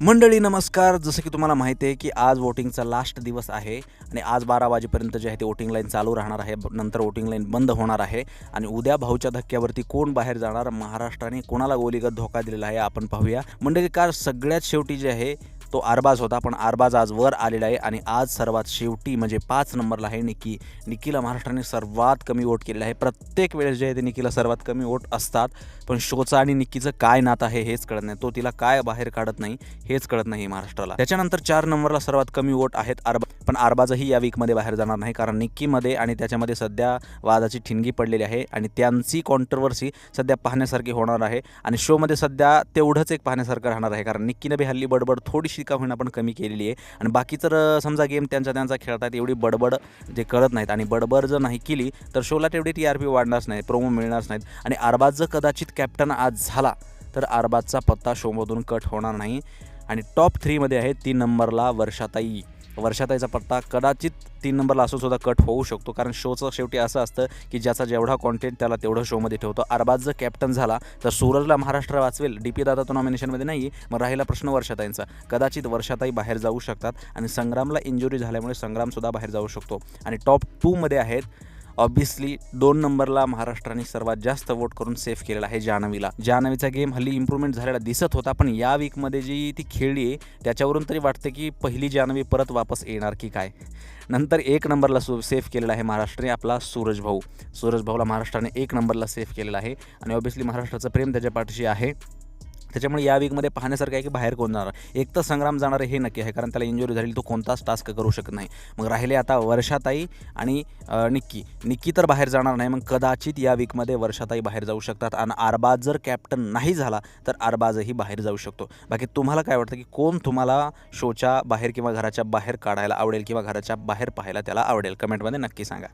मंडळी नमस्कार. जसं की तुम्हाला माहिती आहे की आज वोटिंगचा लास्ट दिवस आहे आणि आज बारा वाजेपर्यंत जे आहे ते वोटिंग लाईन चालू राहणार आहे. नंतर वोटिंग लाईन बंद होणार आहे. आणि उद्या भाऊच्या धक्क्यावरती कोण बाहेर जाणार? महाराष्ट्राने कोणाला गोलीगत धोका दिलेला आहे? आपण पाहूया. मंडळी का सगळ्यात शेवटी जे आहे तो आरबाज होता पण आरबाज आज वर आलेला आहे आणि आज सर्वात शेवटी म्हणजे पाच नंबरला आहे निकी. निकीला महाराष्ट्राने सर्वात कमी वोट केलेलं आहे. प्रत्येक वेळेस जे आहे ते निकीला सर्वात कमी वोट असतात पण शोचं आणि निकीचं काय नातं आहे हेच कळत नाही. तो तिला काय बाहेर काढत नाही हेच कळत नाही महाराष्ट्राला. त्याच्यानंतर चार नंबरला सर्वात कमी वोट आहेत आरबा पण आरबाजही या वीकमध्ये बाहेर जाणार नाही कारण निक्कीमध्ये आणि त्याच्यामध्ये सध्या वादाची ठिणगी पडलेली आहे आणि त्यांची कॉन्ट्रवर्सी सध्या पाहण्यासारखी होणार आहे. आणि शोमध्ये सध्या तेवढंच एक पाहण्यासारखं राहणार आहे कारण निक्कीनं बी हल्ली बडबड थोडीशी का होईना पण कमी केलेली आहे. आणि बाकी तर समजा गेम त्यांचा त्यांचा खेळतात एवढी बडबड जे करत नाहीत आणि बडबड जर नाही केली तर शोला तेवढी टी आर पी वाढणारच नाही प्रोमो मिळणारच नाहीत. आणि अरबाज जर कदाचित कॅप्टन आज झाला तर अरबाजचा पत्ता शोमधून कट होणार नाही. आणि टॉप थ्रीमध्ये आहे तीन नंबरला वर्षाताई. वर्षाताईचा पत्ता कदाचित तीन नंबरला असून सुद्धा कट होऊ शकतो. कारण शोचं शेवटी असं असतं की ज्याचा जेवढा कॉन्टेंट त्याला तेवढं शोमध्ये ठेवतो. अरबाज जर कॅप्टन झाला तर सूरजला महाराष्ट्र वाचवेल. डी पी दादा तो नॉमिनेशनमध्ये नाही मग राहिला प्रश्न वर्षाताईंचा कदाचित वर्षाताई बाहेर जाऊ शकतात. आणि संग्रामला इंजुरी झाल्यामुळे संग्रामसुद्धा बाहेर जाऊ शकतो. आणि टॉप टूमध्ये आहेत ऑब्व्हियसली दोन नंबरला महाराष्ट्राने सर्वात जास्त वोट करून सेफ केलेला आहे जान्हवीला. जान्हवीचा गेम हल्ली इम्प्रूव्हमेंट झालेला दिसत होता पण या वीकमध्ये जी ती खेळली आहे त्याच्यावरून तरी वाटतं की पहिली जान्हवी परत वापस येणार की काय? नंतर एक नंबरला सु सेफ केलेला आहे महाराष्ट्राने आपला सूरज भाऊ. सूरज भाऊला महाराष्ट्राने एक नंबरला सेफ केलेला आहे. आणि ऑब्व्हियसली महाराष्ट्राचं प्रेम त्याच्या पाठीशी आहे. त्याच्यामुळे या वीकमध्ये पाहण्यासारखं आहे की बाहेर कोण जाणार? एक तर संग्राम जाणार हे नक्की आहे कारण त्याला इंजुरी झाली तो कोणताच टास्क करू शकत नाही. मग राहिले आता वर्षाताई आणि निक्की. निक्की तर बाहेर जाणार नाही मग कदाचित या वीकमध्ये वर्षाताई बाहेर जाऊ शकतात. आणि आरबाज जर कॅप्टन नाही झाला तर आरबाजही बाहेर जाऊ शकतो. बाकी तुम्हाला काय वाटतं की कोण तुम्हाला शोच्या बाहेर किंवा घराच्या बाहेर काढायला आवडेल किंवा घराच्या बाहेर पाहायला त्याला आवडेल? कमेंटमध्ये नक्की सांगा.